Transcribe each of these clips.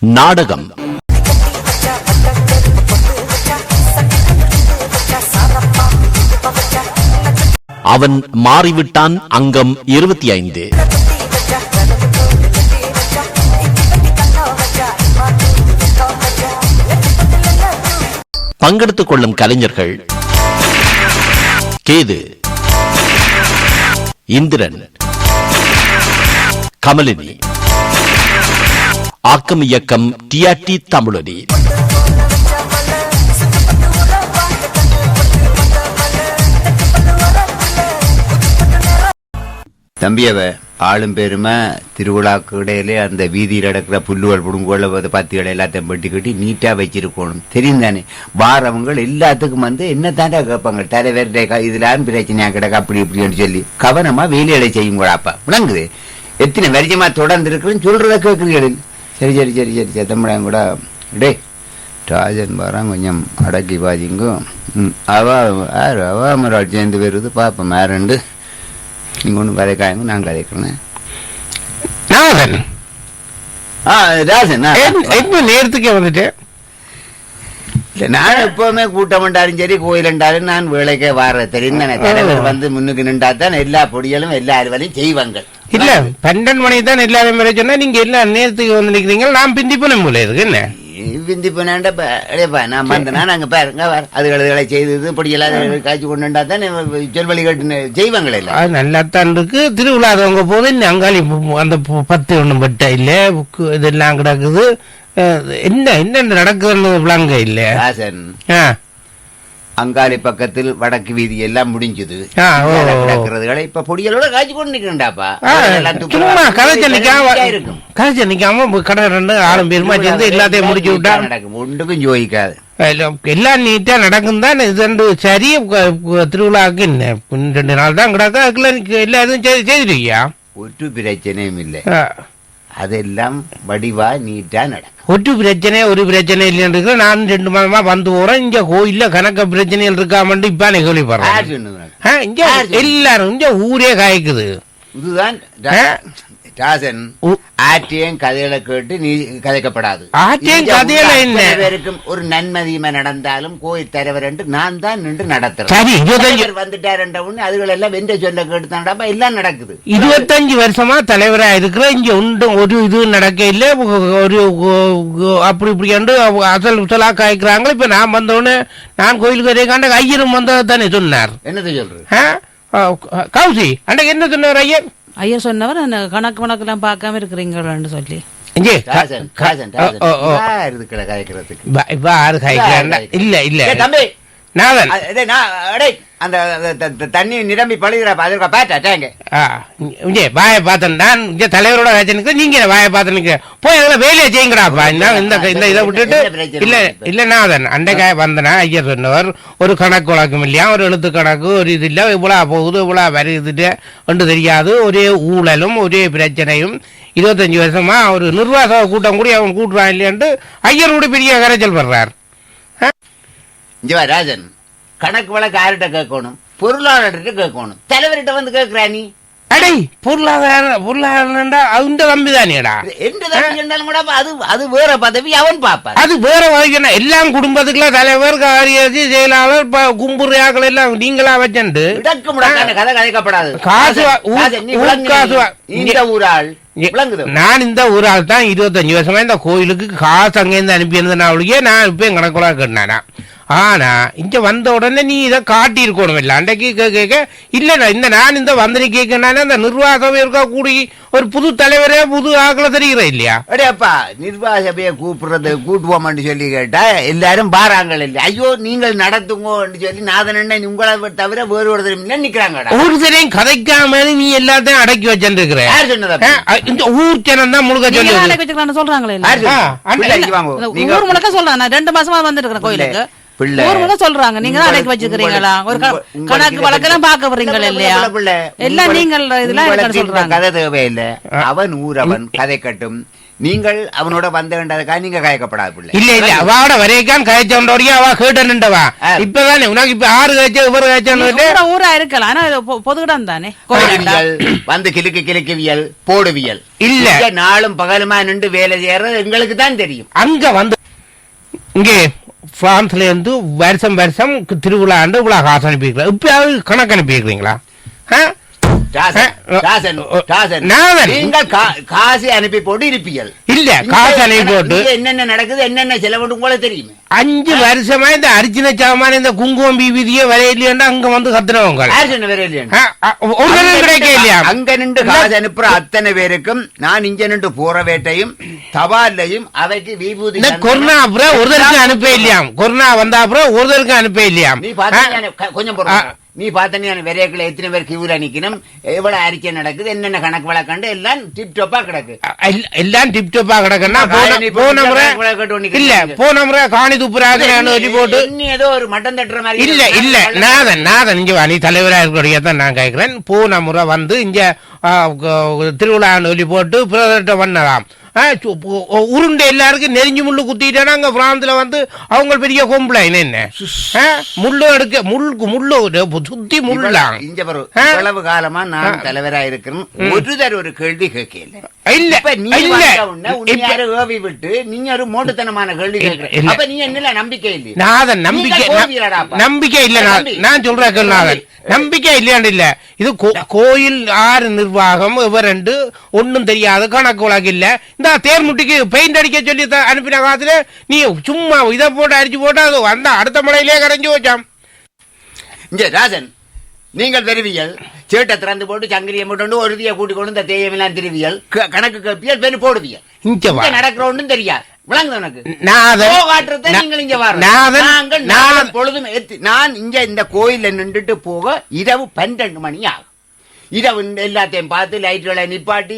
நாடகம். அவன் மாறிவிட்டான் அங்கம் இருபத்தி ஐந்து. பங்கெடுத்துக் கொள்ளும் கலைஞர்கள். கேது. இந்திரன். கமலினி. ஆக்கம் இயக்கம் டிஆர்டி தமிழொலி தம்பியவ ஆளும் பெருமை திருவிழாக்கு இடையிலே அந்த வீதியில் நடக்கிற புல்லுகள் புடுங்குகள் பத்திகளை எல்லாத்தையும் பெட்டி கட்டி நீட்டா வச்சிருக்கணும். தெரியும் தானே வாரவங்க எல்லாத்துக்கும் வந்து என்ன தாண்டா கேட்பாங்க தலைவருடைய இதுலான்னு இதுல பிரச்சனையா கிடக்கு அப்படி இப்படின்னு சொல்லி. கவனமா வேலைகளை செய்யுங்களாப்பா விளங்குது எத்தனை வருஷமா தொடர்ந்து இருக்குன்னு சொல்றத கேட்குறீங்க சரி சரி சரி சரி தமிழன் கூட டே ராஜன் வரான் கொஞ்சம் அடக்கி பாதிங்க. ம் அவ யார்? அவ மராட் சேர்ந்து வருது. பார்ப்போம் யாருண்டு நீங்கள் ஒன்றும் கதைக்காயங்க நான் கதைக்கிறேன். ஆ ராஜன் ஆ, என்- என்ன நேரத்துக்கே வந்துட்டேன் நான் எப்பவுமே கூட்டம் என்றாலும் சரி கோயில் என்றாலும் நான் வேலைக்கே வர தெரியும் தலைவர் வந்து முன்னுக்கு நின்றா தான் எல்லா பொடிகளும் எல்லா அலுவலையும் செய்வாங்க. இல்ல. பன்னெண்டு மணி தான் எல்லாரும் வர சொன்னா நீங்க எல்லா நேரத்துக்கு வந்து நிக்கிறீங்க. நான் பிந்தி போன போல இருக்கு என்ன விந்தி போனாண்டப்பா அடேப்பா நான் வந்தேனா நாங்க பாருங்க அது அதுகளை செய்தது பொடியெல்லாம் காய்ச்சி கொண்டுண்டா தான் சொல்வழி கட்டு செய்வாங்களே இல்ல அது நல்லா தான் இருக்கு. திருவிழா அவங்க போது அங்காளி அந்த பத்து ஒண்ணும் பட்ட இல்ல. புக்கு இதெல்லாம் கிடக்குது. என்ன என்ன நடக்குதுன்னு விளங்க இல்ல. அங்காளி பக்கத்தில் வடக்கு வீதி எல்லாம் முடிஞ்சது. கிடக்கிறதுகளை இப்ப பொடிகளோட காய்ச்சி கொண்டு துப்புரவா சும்மா நிக்காம இருக்கும். கதைச்ச நிக்காம கடை ரெண்டு ஆளும் பேருமா சேர்ந்து எல்லாத்தையும் முடிச்சு விட்டா. நடக்கும். ஒன்றுக்கும் ஜோதிக்காது எல்லாம் நீட்டா நடக்கும் தான். இது ரெண்டு சரி க- க- திருவிழாவுக்கு என்ன? ரெண்டு நாள் தான் கிடக்கு. அதுக்குள்ள எல்லா செய்து செய்திருக்கியா ஒரு பிரச்சனையும் இல்லை. அதெல்லாம் வடிவா நீட்டா நடக்கும் ஒட்டு பிரச்சனை ஒரு பிரச்சனை இல்லைன்னு நான் ரெண்டு மாதமா வந்து போறேன் இங்க கோயில்ல கணக்க பிரச்சனைகள் இருக்காமட்டு இப்ப நான் கேள்விப்படுறேன் இங்க எல்லாரும் இங்க ஊரே காய்க்குது இதுதான்? ராசன் ஆற்றியம் கதைகளை கேட்டு நீ கதைக்கப்படாது. கதையில பேருக்கும் ஒரு நன்மதியமா நடந்தாலும் கோயில் தலைவர் என்று நான் தான் நின்று நடத்துறேன். வந்துட்டார் என்ற உடனே அதுகள் எல்லாம் வென்ற சொல்ல கேட்டு தான்டாப்பா எல்லாம் நடக்குது. இருபத்தஞ்சு வருஷமா தலைவரா இருக்கிற இங்க உண்டு ஒரு இது நடக்க இல்ல. ஒரு அப்படி இப்படி கண்டு அசல் உசலா காய்க்கிறாங்க இப்ப நான் வந்தோடனே நான் கோயிலுக்கு வரே காண்ட ஐயரும் வந்ததை தானே சொன்னார். என்னத்தை? ஆ, கௌசி அன்றைக்கு என்ன சொன்னார் ஐயர்? ஐயா சொன்னவர் அந்த கணக்கு வணக்கெல்லாம் பார்க்காம இருக்கிறீங்களான்னு சொல்லி. இல்ல இல்ல. நாதன் அ- டேய், நான் அடே அந்த தண்ணி நிரம்பி பழுகிறப்ப அதற்கு பேட்டா டேங்க இங்கே வாயை பார்த்தேன் நான் இங்க தலைவரோட நிற்க நீங்க வாயை பார்த்து நிற்க போய் அதில் வேலையை செய்யுங்கடாப்பா இந்த இந்த இந்த இதை விட்டுட்டு? இல்ல இல்ல. நாதன். அண்டைக்காய வந்தனா ஐயர் சொன்னவர் ஒரு கணக்கு வழக்கம் இல்லையா? ஒரு எழுத்து கணக்கு ஒரு இது இல்ல இவ்வளோ போகுது இவ்வளோ வருதுட்டு ஒன்று தெரியாது. ஒரே ஊழலும் ஒரே பிரச்சனையும். இருபத்தஞ்சு வருஷமா ஒரு நிர்வாக கூட்டம் கூட அவன் கூட்டுறான் இல்லையான்ட்டு ஐயரோட பெரிய கரைச்சல் படுறார். இங்க ராஜன். கணக்கு வழக்கு யார்கிட்ட கேட்கணும். பொருளாளர்கிட்ட கேட்கணும். தலைவர்கிட்ட வந்து கேட்கிறா நீ? அடை பொருளாதார பொருளாதாரம்டா அந்த தம்பி தானேடா எந்த தம்பி சொன்னாலும் கூட அது அது வேற பதவி அவன் பாப்பான் அது வேற வகையான எல்லாம் குடும்பத்துக்குள்ள தலைவர் காரியாச்சு செயலாளர் கும்புறையாக்கள் எல்லாம் நீங்களா வச்சுண்டு. இடக்கு முடக்கான கதை கதைக்கப்படாது. காசு காசு இந்த ஊராள் நான் இந்த ஊரால் தான் இருபத்தஞ்சு வருஷமா இந்த கோயிலுக்கு காசு அங்கேருந்து அனுப்பியிருந்தேன். அவளுக்கே நான் இப்போ என் கணக்குள்ள கேட்டானா ஆனா இங்க வந்த உடனே நீ இதை காட்டி இருக்கணும் இல்ல அன்றைக்கு கே- கேட்க இல்ல இந்த நான் இந்த வந்து கேட்கனால அந்த நிர்வாகம் இருக்க கூடி ஒரு புது தலைவரே புது ஆக்களை தெரிகிற இல்லையா? அடேப்பா நிர்வாக சபையை கூப்பிடுறது கூட்டுவோம்னு சொல்லி கேட்டா எல்லாரும் பாராங்கள் இல்லை. ஐயோ நீங்கள் நடத்துங்கன்னு சொல்லி நாதன் அண்ணன் உங்களை தவிர வேறு ஒருத்தர் இல்லை நிக்கிறாங்கடா. ஒருத்தரையும் கதைக்காம நீ எல்லாத்தையும் அடக்கி வச்சிருக்கிற யார் சொன்னது? இந்த ஊர் ஜனம் தான் முழுக்க வச்சுக்கலாம்னு சொல்றாங்களே. இந்த ஊர் முழுக்க சொல்றாங்க நான் ரெண்டு மாசமா வந்துட்டு கோயிலுக்கு. பிள்ளை. ஊர் சொல்றாங்க. நீங்க தான் அடக்கி ஒரு கணக்கு வழக்கெல்லாம் பார்க்க போறீங்களா இல்லையா. எல்லாம் நீங்கள் இதெல்லாம் சொல்றாங்க. கதை தேவையில்லை அவன் ஊரவன் கதை கட்டும். நீங்கள் அவனோட வந்த வேண்டதுக்காக நீங்க கயக்கப்படாத பிள்ளை. இல்ல இல்ல. அவாட வரைக்கான் கயச்சோண்டோடியா அவ கேட்டனுண்டவா ஆ. இப்பதானே. உனக்கு இப்ப ஆறு கயச்ச இவர் கயச்சன்னு ஊரா ஊரா இருக்கலாம். ஆனா இது பொ- பொதுகிடம் தானே? வந்து கிழக்கு கிழக்குவியல் போடுவியல். இல்ல. நாளும் பகலுமா நின்று வேலை செய்யறது எங்களுக்கு தான் தெரியும். அங்க வந்து இங்கே. பிரான்ஸ்ல இருந்து வருஷம் வருஷம் திருவிழாண்டு இவ்வளவு காசு அனுப்பியிருக்கலாம் இப்பயாவது கணக்கு அனுப்பியிருக்கிறீங்களா ஆ? நீங்கள் காசு அனுப்பி போட்டு இருப்பீர்கள் இல்ல காசு அனுப்பி போட்டு. என்னென்ன நடக்குது என்னென்ன செலவுன்னு கூட தெரியுமே? அஞ்சு வருஷமா இந்த அர்ச்சனை சாமான இந்த குங்குமம் பீவிதியே வரையிலேண்டா அங்க வந்து தடவை கிடைக்க இல்லையா? அங்க நின்று காசு அனுப்புற அத்தனை பேருக்கும் நான் இங்க நின்று போற வேட்டையும் தபாலையும் அவைக்கு விபூதி. கொரோனா அப்புறம் ஒரு தடவை அனுப்ப இல்லையாம். கொரோனா வந்த அப்புறம் ஒரு தடவை அனுப்ப இல்லையாம். கொஞ்சம். நீ பார்த்த விரையக்குள்ள எத்தனை பேர் கியூல நிக்கணும்? எவ்வளவு அறிக்கை நடக்குது? என்னென்ன கணக்கு வழக்கண்டு? எல்லாம் டிப் டாப்பா கிடக்கு எல்- எல்லாம் டிப் டாப்பா கிடக்குன்னா போன முறை இல்ல. போன முறை காணி சொல்லி போட்டு இன்னி ஏதோ ஒரு மட்டம் தட்டுற மாதிரி இல்ல. இல்ல நாதன் நாதன் இங்க வா நீ தலைவரா இருக்கிற தான் நான் கேட்கிறேன். போன முறை வந்து இங்க திருவிழான்னு சொல்லி போட்டு பிரதட்ட பண்ணலாம் உருண்டை எல்லாருக்கும் நெறிஞ்சு முள்ளு குத்திட்டானா அங்க பிராந்தில வந்து அவங்க பெரிய கொம்பளைன் என்ன? முள்ளு எடுக்க முள்ளுக்கு முள்ளு சுத்தி முள்ளாம் இங்க. இவ்வளவு காலமா நான் தலைவரா இருக்கிறேன் ஒரு தர ஒரு கேள்வி கேட்கல. இல்ல விட்டு நீங்க ஒரு மோட்டுத்தனமான கேள்வி கேட்கிற. இல்ல. அப்ப நீ என்ன நம்பிக்கை இல்லை நாதன் நம்பிக்கை? நம்பிக்கை இல்ல நான் சொல்றேன் நாதன். நம்பிக்கை இல்லையாண்டு இல்ல. இது கோயில் ஆறு நிர்வாகம் இவரண்டு ஒண்ணும் தெரியாது கணக்கு வழக்கு இல்ல. இந்த தேர்முட்டிக்கு பெயிண்ட் அடிக்க சொல்லி அனுப்பின காலத்துல நீ சும்மா இதை போட்டு அடிச்சு போட்டு அது வந்த அடுத்த மழையிலே கரைஞ்சு வச்சாம் இங்க ராஜன் நீங்கள் தெரிவியல். சேட்டை திறந்து போட்டு சங்கிலியை போட்டு ஒருதியை கூட்டி கொண்டு இந்த தேயமெல்லாம் திருவியல். கணக்கு கப்பியல் பெண்ணு போடுவியல். இங்க வா இங்க நடக்கிற ஒன்றும் தெரியாது. விளங்குது உனக்கு? நான் இங்க இந்த கோயில்ல நின்றுட்டு போக இரவு பன்னெண்டு மணி ஆகும். இரவு எல்லாத்தையும் பார்த்து லைட்டுகளை நிப்பாட்டி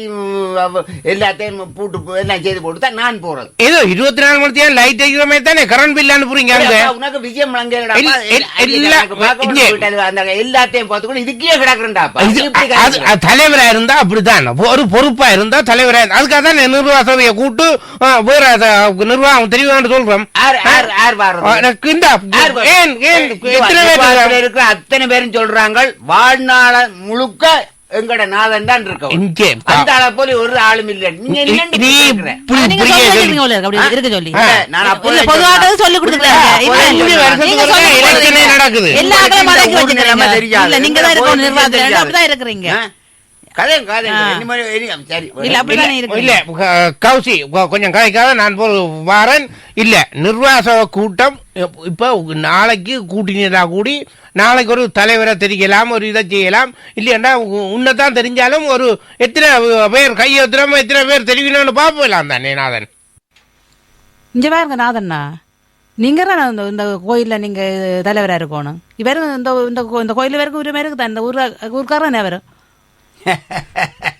எல்லாத்தையும் பூட்டு எல்லாம் செய்து போட்டு தான் நான் போறது. ஏதோ இருபத்தி நாலு மணி நேரம் லைட் அடிக்கிற மாதிரி தானே? கரண்ட் பில் அனுப்புறீங்க உனக்கு விஜயம் எல்லாத்தையும் பார்த்துக்கணும் இதுக்கே கிடக்குறேன்டாப்பா இது- இப்படி அது கிடக்குற. அது தலைவரா இருந்தா அப்படித்தான். ஒரு பொறுப்பா இருந்தா தலைவரா அதுக்காக தான் நிர்வாக கூட்டு வேற நிர்வாகம் தெரியும் சொல்றோம். அத்தனை பேரும் சொல்றாங்க. வாழ்நாள முழுக்க எங்கட நாதன் தான் இருக்கோம் இங்கே அந்த ஆளை போல ஒரு ஆளும் இல்ல. நீங்க இருக்கு, சொல்லி. நான் அப்போ பொதுவாக சொல்லி நடக்குது. எல்லா. நிலைமை தெரியாது. நீங்க தான் இந்த இருக்கணும் கோயில் நிர்வாகத்துல தெரியாது. அப்படிதான் இருக்கிறீங்க ஆ? கதை கதை ஆ. இனிமே இனி- சரி இல்ல, கௌசி கொஞ்சம் கதைக்காக நான் போய் வாரன். இல்ல நிர்வாக கூட்டம் இப்ப- நாளைக்கு கூட்டினா கூடி நாளைக்கு ஒரு தலைவரை தெரிக்கலாம் ஒரு இதை செய்யலாம். இல்லையா உன்னைத்தான் தெரிஞ்சாலும் ஒரு எத்தனை பேர் கையெழுத்துறோமோ எத்தனை பேர் தெரிவிக்கணும்னு பார்ப்பலாம் தானே நாதன். இங்க பாருங்க நாதண்ணா. நீங்க தான் இந்த இந்த கோயில்ல நீங்க தலைவரா இருக்கணும். இவரு இந்த இந்த கோயில் வரைக்கும் உரிமை இருக்குதா? இந்த ஊர் ஊர்க்காரன் அவரு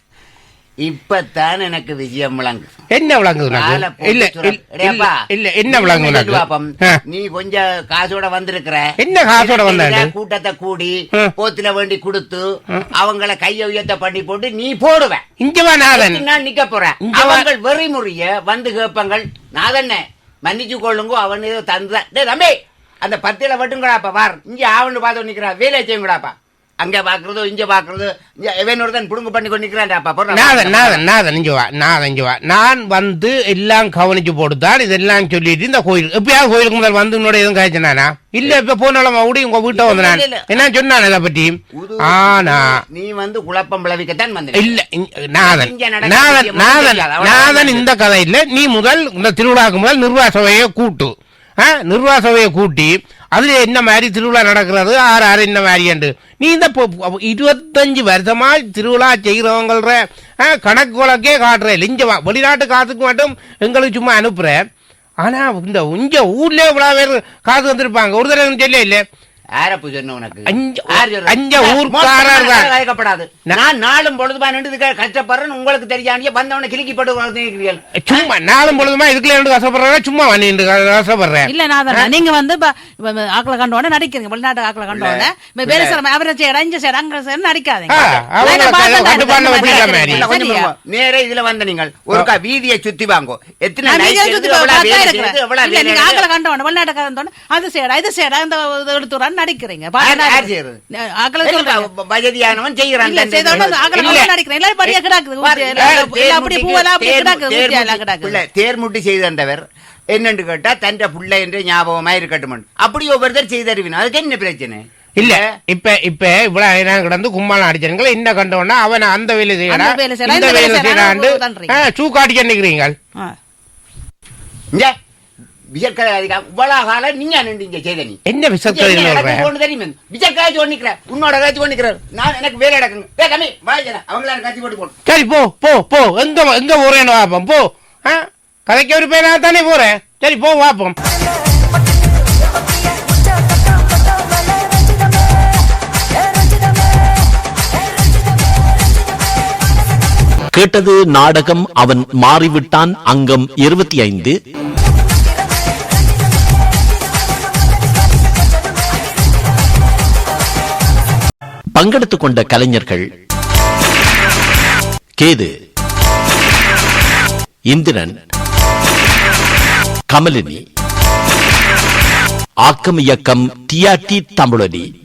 இப்பத்தான் எனக்கு விஜயம் விளங்கு என்ன விளங்குது இல்ல என்ன விளங்கு நீ உனக்கு? பாப்பம். நீ கொஞ்சம் காசோட வந்திருக்கிற. என்ன காசோட? இதுல கூட்டத்தை கூடி. போத்துல வேண்டி கொடுத்து அவங்கள கைய உயர்த்த பண்ணி போட்டு நீ போடுவ. இங்க நான் நிக்க போறேன். அவங்கள் வெறிமுறைய வந்து கேட்பாங்கள் நாதண்ணே மன்னிச்சு கொள்ளுங்க அவன் ஏதோ தந்துதான். தம்பி அந்த பத்தியில வட்டுங்கடாப்பா வார். இங்க ஆவன்னு பார்த்து நிக்கிறான் வேலை செய்யுங்கடாப்பா. அங்க பாக்குறதோ இங்க பாக்குறதோ. இங்க இவன் ஒருத்தன் புடுங்கு பண்ணி கொண்டு நிக்கிறான்டாப்பா போடுறா. நாதன் நாதன் நாதன் இங்க வா நாதன் இங்க வா. நான் வந்து எல்லாம் கவனிச்சு போட்டுதான் இதெல்லாம் சொல்லிட்டு இந்த கோயில். எப்பயாவது கோயிலுக்கு முதல் வந்து உன்னோட எதுவும் காய்ச்சினானா இல்ல இப்ப போனாலும் கூட உங்க வீட்டை வந்து நான். என்ன சொன்னான் இதை பத்தி? ஆனா நீ வந்து குழப்பம் விளைவிக்கத்தான் வந்த இல்ல நாதன் நாதன் நாதன் நாதன் தான் இந்த கதை இல்ல நீ முதல் இந்த திருவிழாக்கு முதல் நிர்வாக சபையை கூட்டு. நிர்வாக சபையை கூட்டி அதில் என்ன மாதிரி திருவிழா நடக்கிறது? ஆறு ஆறு என்ன மாதிரி நீ இந்த பொ- இருபத்தஞ்சு வருஷமா திருவிழா செய்கிறவங்கள ஆ, கணக்கு வழக்கே காட்டுற இங்க வெளிநாட்டு காசுக்கு மட்டும் எங்களுக்கு சும்மா அனுப்புகிறேன் ஆனால் இந்த இங்கே ஊர்லேயே இவ்வளோ பேர் காசு வந்திருப்பாங்க. ஒரு தடவை சொல்ல இல்லை யாரப்பு சொன்ன உனக்கு அஞ்ச- ஊர்க்காரர். நான் நாளும் பொழுதுமா நின்று கஷ்டப்படுறேன் உங்களுக்கு தெரியாண்டிய வந்தவன கிளிக்கி போட்டு. சும்மா நாளும் பொழுதுமா இதுக்குள்ள கஷ்டப்படுறேன் சும்மா கஷ்டப்படுறேன் இல்ல நீங்க வந்து ஆக்களை கண்ட உடனே நடிக்கிறீங்க வெளிநாட்டு ஆக்களை கண்ட உடனே இப்ப வேலை செய்யற அவரை செய்யற இங்க செய்யற அங்க செய்யற நடிக்காதீங்க. நேரா இதுல வந்த நீங்கள் ஒருக்கா வீதியை சுத்தி வாங்கோ எத்தனை நீங்க ஆக்களை செய்யுது. கண்ட உடனே வெளிநாட்டுக்காரன் கண்ட உடனே அது செய்யறா இது செய்யறா இந்த இது நடிக்கிறீங்க. தன் செய்தோட தன் ஆக்களை இல்ல. கண்ட நடிக்கிறேன். எல்லாரும் படியா கிடாக்குது பாரு, ஊட்டி எல்லாம் தேர் எல்லாம் அப்படியே முட்டிக்கு- பூவெல்லாம் அப்படியே தேர் கிடாக்குது முட்டி- ஊட்டி எல்லாம் தேர் கிடாக்குது முட்டி- தேர் முட்டி செய்து தந்தவர் என்னன்னு கேட்டா தன் புள்ள என்ற ஞாபகமா இருக்கட்டும் அப்படி ஒவ்வொருத்தர் செய்தருவினா அதுக்கு என்ன பிரச்சனை? இல்ல இப்ப இப்ப இவ்வளவு நேரம் கிடந்து கும்மாளம் அடிச்சானுங்களே இந்த கண்டவனா அவன் அந்த வேலை செய்யறா. அந்த வேலை செய்யறா, இந்த வேலை வேலை செய்யறாண்டு செய்யறா, தன்றீங்க. சூக்காடிக்க நிக்கிறீங்க விஜயக்கரை அதிகம் இவ்வளவு காலம் நீங்க நின்றீங்க செய்த நீ என்ன விசத்தம் தெரியுமே? விஜய் காய்ச்சி ஒண்ணிக்கிற உன்னோட காய்ச்சி ஒண்ணிக்கிறார் நான் எனக்கு வேலை எடுக்குங்க ஏ கம்மி வாய்ஜன அவங்கள காய்ச்சி போட்டு போடு சரி போ போ போ. எங்க எங்க போறேன்னு வாப்போம் போ? கதைக்கு ஒரு பேரா தானே போறேன் சரி போ வாப்போம் கேட்டது நாடகம் அவன் மாறிவிட்டான் அங்கம் இருபத்தி ஐந்து. பங்கெடுத்துக் கொண்ட கலைஞர்கள். கேது. இந்திரன். கமலினி. ஆக்கம் இயக்கம் டிஆர்டி தமிழனி